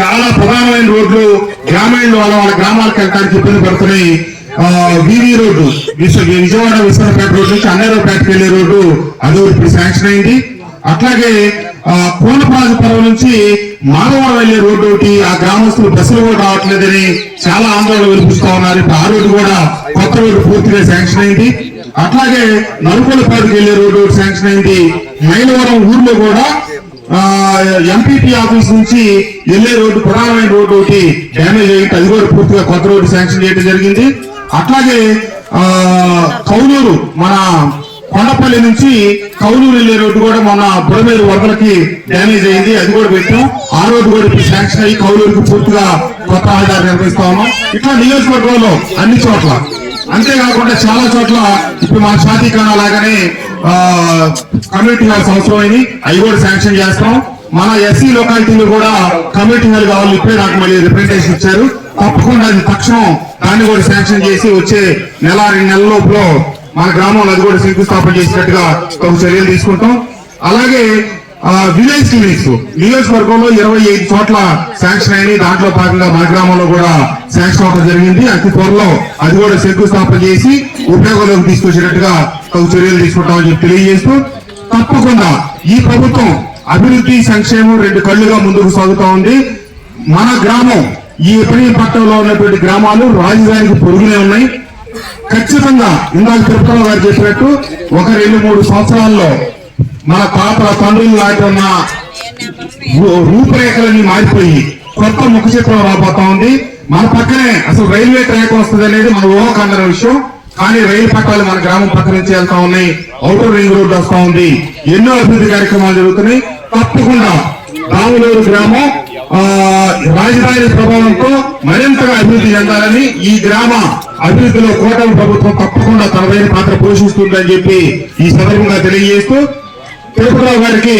చాలా ప్రధానమైన రోడ్లు గ్రామీణ వాళ్ళ వాళ్ళ గ్రామాలకు వెళ్ళడానికి ఇబ్బంది పడుతున్నాయి. వివి రోడ్డు విశ్వ- విజయవాడ విశాఖపేట రోడ్డు నుంచి అన్నేరావుపేటకి వెళ్ళే రోడ్డు అది ఇప్పుడు శాంక్షన్ అయింది. అట్లాగే ఆ, కోనప్రాజపురం నుంచి మాధవరం వెళ్ళే రోడ్డు ఒకటి ఆ గ్రామస్తులు బస్సులు కూడా రావట్లేదని చాలా ఆందోళన వెలిపిస్తా ఉన్నారు. ఇప్పుడు ఆ రోడ్డు కూడా కొత్త రోడ్డు పూర్తిగా శాంక్షన్ అయింది. అట్లాగే నలుకొండపేటకి వెళ్ళే రోడ్డు శాంక్షన్ అయింది. మైలవరం ఊర్లో కూడా ఎంపీపీ ఆఫీస్ నుంచి ఎల్ఏ రోడ్డు ప్రధానమైన రోడ్డు ఒకటి డ్యామేజ్ అయ్యింది అది కూడా పూర్తిగా కొత్త రోడ్డు శాంక్షన్ చేయడం జరిగింది. అట్లాగే ఆ, కౌలూరు మన కొండపల్లి నుంచి కౌలూరు వెళ్ళే రోడ్డు కూడా మన బుడమేరు వరదలకి డ్యామేజ్ అయింది. అది కూడా పెట్టాం. ఆ రోడ్డు కూడా ఇప్పుడు శాంక్షన్ అయ్యి కౌలూరుకి పూర్తిగా కొత్త ఆధారం నిర్వహిస్తా ఉన్నాం. ఇట్లా నియోజకవర్గంలో అన్ని చోట్ల అంతేకాకుండా చాలా చోట్ల ఇప్పుడు మా షాదీఖానా లాగానే ఆ, కమ్యూనిటీ హాల్స్ అవసరమైంది అవి కూడా శాంక్షన్ చేస్తాం. మన ఎస్సీ లొకాలిటీలో కూడా కమ్యూనిటీ హాల్ కావాలి ఇప్పుడే నాకు మళ్ళీ రిప్రజెంటేషన్ ఇచ్చారు. తప్పకుండా అది తక్షణం దాన్ని కూడా శాంక్షన్ చేసి వచ్చే నెల రెండు నెలల లోపల మన గ్రామంలో అది కూడా శంకుస్థాపన చేసినట్టుగా ఒక చర్యలు తీసుకుంటాం. అలాగే విలేజ్ క్లినిక్స్ నియోజకవర్గంలో ఇరవై ఐదు చోట్ల శాంక్షన్ అయినాయి. దాంట్లో భాగంగా మా గ్రామంలో కూడా శాంక్షన్ అవడం జరిగింది. అతి త్వరలో అది కూడా శంకుస్థాపన చేసి ఉపయోగంలోకి తీసుకొచ్చినట్టుగా తగు చర్యలు తీసుకుంటామని చెప్పి తెలియజేస్తూ తప్పకుండా ఈ ప్రభుత్వం అభివృద్ధి సంక్షేమం రెండు కళ్ళుగా ముందుకు సాగుతా ఉంది. మన గ్రామం ఈ ఎప్పుడీ పట్టణంలో ఉన్నటువంటి గ్రామాలు రాజధానికి పొరుగునే ఉన్నాయి. ఖచ్చితంగా ఇందాక తిరుపతిరావు గారు చెప్పినట్టు ఒక రెండు మూడు సంవత్సరాల్లో మన పాపల తండ్రులు లాంటి ఉన్న రూపురేఖలన్నీ మారిపోయి కొత్త ముఖ చిత్రం రాబోతా ఉంది. మన పక్కనే అసలు రైల్వే ట్రాక్ వస్తుంది అనేది మన ఊహకందన విషయం. కానీ రైలు పట్టాలు మన గ్రామం పక్క నుంచి వెళ్తా ఉన్నాయి. అవుటర్ రింగ్ రోడ్ వస్తా ఉంది. ఎన్నో అభివృద్ధి కార్యక్రమాలు జరుగుతున్నాయి. తప్పకుండా రాములూరు గ్రామం ఆ, రాజధాని ప్రభావంతో మరింతగా అభివృద్ధి చెందాలని ఈ గ్రామ అభివృద్ధిలో కూటమి ప్రభుత్వం తప్పకుండా తనదైన పాత్ర పోషిస్తుందని చెప్పి ఈ సందర్భంగా తెలియజేస్తూ తిరుపతిరావు గారికి